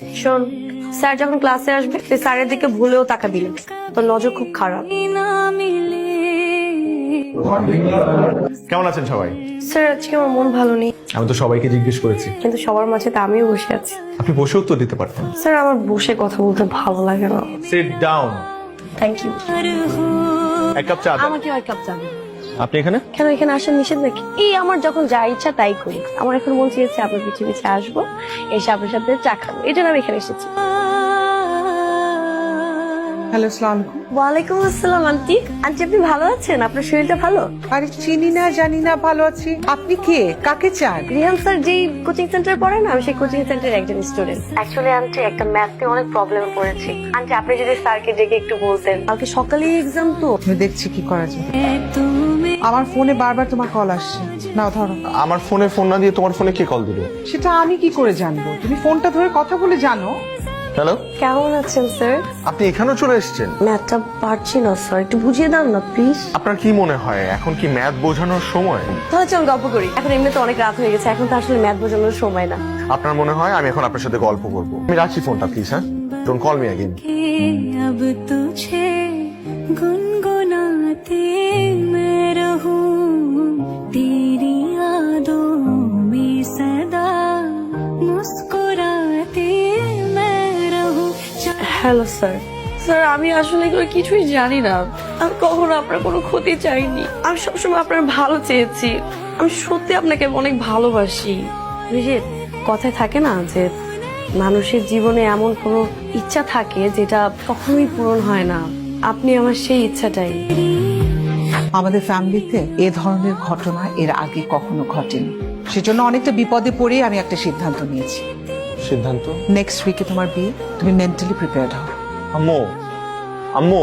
শোন স্যার যখন ক্লাসে আসবে তুই স্যারের দিকে ভুলেও টাকা দিলি তোর নজর খুব খারাপ। কেমন আছেন সবাই? স্যার আজকে আমার মন ভালো নেই। আমি তো সবাইকে জিজ্ঞেস করেছি। কিন্তু সবার মাঝে তো আমিও বসে আছি। আপনি বসে উত্তর দিতে পারতেন। স্যার আমার বসে কথা বলতে ভালো লাগে না। সিট ডাউন থ্যাংক ইউ এক কাপ চা আমাকে এক কাপ চা। আপনি এখানে? কেন এখানে আসার নিষেধ নাকি? এই আমার যখন যা ইচ্ছা তাই করি। আমার এখন মন চেয়েছে আপনার পিছিয়ে পিছিয়ে আসব এসে আপনার সাথে চা খাব। এই জন্য আমি এখানে এসেছি। হ্যালো সালাম ওয়ালাইকুম আসসালাম আন্টি। আন্টি আপনি ভালো আছেন? আপনার শরীরটা ভালো? আরে চিনি না জানি না ভালো আছি। আপনি কে? কাকে চান? রিহান স্যার যেই কোচিং সেন্টার পড়েন আমি সেই কোচিং সেন্টারের একজন স্টুডেন্ট অ্যাকচুয়ালি আন্টি একটা ম্যাথে অনেক প্রবলেমে পড়েছি। আন্টি আপনি যদি স্যারকে ডেকে একটু বলতেন। কালকে সকালেই এক্সাম তো। আমি দেখছি কি করা যায়। আমার ফোনে বারবার তোমার কল আসছে। নাও ধরো। আমার ফোনে ফোন না দিয়ে তোমার ফোনে কে কল দিল? সেটা আমি কি করে জানব? তুমি ফোনটা ধরে কথা বলে জানো। হ্যালো কেমন আছেন স্যার আপনি এখানেও চলে এসেছেন ম্যাথটা পারছি না স্যার একটু বুঝিয়ে দাও না প্লিজ আপনার কি মনে হয় এখন কি ম্যাথ বোঝানোর সময় তাহলে চল গল্প করি এখন এমনিতে অনেক রাত হয়ে গেছে এখন তো আসলে ম্যাথ বোঝানোর সময় না আপনার মনে হয় আমি এখন আপনার সাথে গল্প করবো আমি রাখছি ফোনটা প্লিজ হ্যাঁ ডোন্ট কল মি অ্যাগেন अब तुझे गुनगुनाते হ্যালো, স্যার। স্যার, আমি আসলে এগুলো কিছুই জানি না। আমি কখনো আপনার কোনো ক্ষতি চাইনি। আমি সবসময় আপনার ভালো চেয়েছি। আমি সত্যি আপনাকে অনেক ভালোবাসি। বুঝে কথায় থাকে না যে মানুষের জীবনে এমন কোনো ইচ্ছা থাকে যেটা কখনোই পূরণ হয় না। আপনি আমার সেই ইচ্ছাটাই। আমাদের ফ্যামিলিতে এ ধরনের ঘটনা এর আগে কখনো ঘটেনি। সেজন্য অনেকটা বিপদে পড়েই আমি একটা সিদ্ধান্ত নিয়েছি। সিদ্ধান্ত? নেক্সট উইকে তোমার বিয়ে তুমি মেন্টালি প্রিপেয়ার্ড হও। আম্মু আম্মু